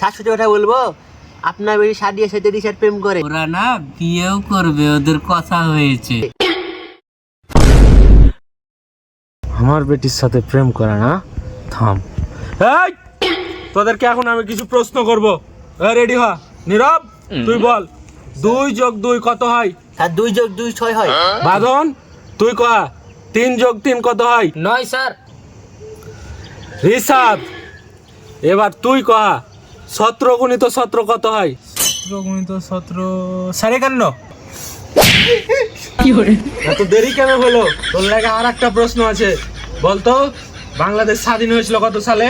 শাশুড়ি কথা বলব? আপনার বেশি সাদিয়ার সাথে রিসার্ট প্রেম করে। ওরা না বিয়েও করবে ওদের কথা হয়েছে। আমার বেটির সাথে প্রেম করে না থাম। এই তোদেরকে এখন আমি কিছু প্রশ্ন করব। রেডি হ? নীরব তুই বল দুই যোগ দুই কত হয়? স্যার দুই যোগ দুই ছয় হয়। বাঁধন তুই কয়া? তিন যোগ তিন কত হয়? নয় স্যার। রিসাদ এবার তুই কয়া? সতেরো গুণিত সতেরো কত হয়? সতেরো গুণিত সতেরো সাড়ে একান্ন। এত দেরি কেন হলো? তোর লাগে আর একটা প্রশ্ন আছে। বলতো বাংলাদেশ স্বাধীন হয়েছিল কত সালে?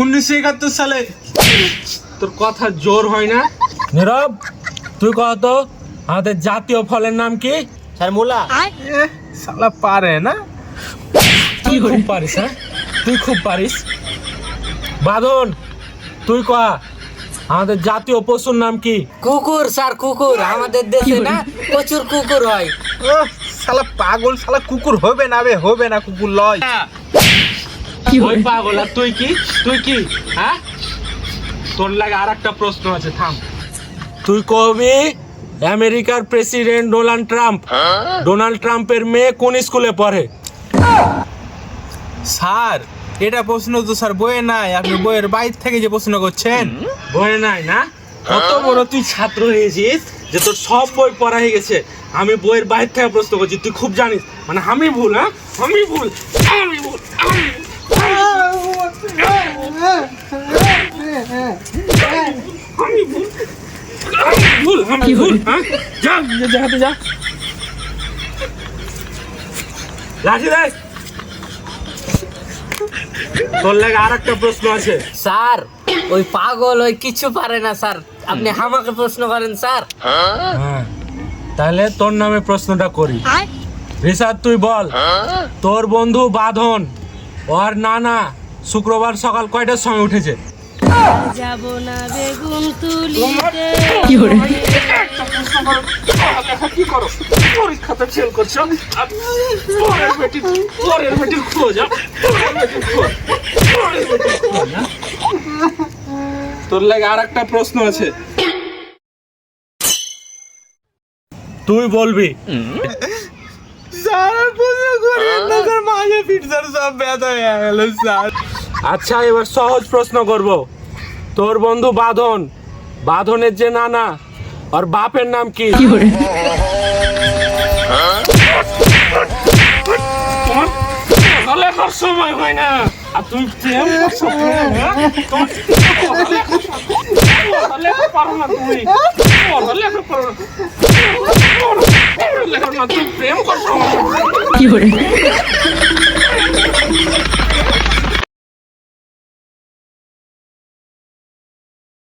উনিশশো একাত্তর সালে। তোর কথা জোর হয় না? নীরব তুই কহ তো আমাদের জাতীয় ফলের নাম কি? স্যার মোলা। সালা পারে না? তুই খুব পারিস হ্যাঁ? তুই খুব পারিস। বাদন তুই কয়া আমাদের জাতীয় পশুর নাম কি? কুকুর স্যার কুকুর। আমাদের দেশে না প্রচুর কুকুর হয়। ও সালা পাগল সালা কুকুর হবে না বে হবে না কুকুর লয়। কি ওই পাগল আর তুই কি? তুই কি? হ্যাঁ? তোর লাগে আর একটা প্রশ্ন আছে থাম। তুই কবি? আমেরিকার প্রেসিডেন্ট ডোনাল্ড ট্রাম্প। ডোনাল্ড ট্রাম্পের মেয়ে কোন স্কুলে পড়ে? স্যার এটা প্রশ্ন তো স্যার বইয়ে নাই। আপনি বইয়ের বাইরে থেকে যে প্রশ্ন করছেন বই নাই না? কত বড় তুই ছাত্র হয়েছিস যে তোর সব বই পড়া হয়ে গেছে? আমি বইয়ের বাইরে থেকে প্রশ্ন করছি তুই খুব জানিস। মানে আমি ভুল হ্যাঁ? আমি ভুল আমি ভুল আমি ভুল আমি ভুল আমি ভুল হ্যাঁ? যা যা, যা যা। লাঠি দেয় তোর লাগে আর একটা প্রশ্ন আছে। স্যার ওই পাগল ওই কিছু পারে না স্যার। আপনি আমাকে প্রশ্ন করেন স্যার। হ্যাঁ। তাহলে তোর নামে প্রশ্নটা করি। রিসাদ তুই বল। তোর বন্ধু বাঁধন ওর নানা শুক্রবার সকাল কয়টার সময় উঠেছে? যাব না বেগুন তুলিতে। কি করো? পরীক্ষাতে ফেল করছ? পরের বেটি পরের বেটির খোঁজ। পরের বেটির খোঁজ, তোর লাগে আর একটা প্রশ্ন আছে। তুই বলবি। স্যার প্রশ্ন করেন না স্যার মাঝে পিঠ সব ব্যথা হয়ে গেল স্যার। আচ্ছা এবার সহজ প্রশ্ন করব। তোর বন্ধু বাঁধন। বাঁধনের যে নানা আর বাপের নাম কি? তোমার সময় হয় না। আর তুমি প্রেম করছ প্রেম, হ্যাঁ? পড়ালেখা- পারো না তুমি পড়ালেখা পারো না পড়ালেখা না, তুমি প্রেম করছ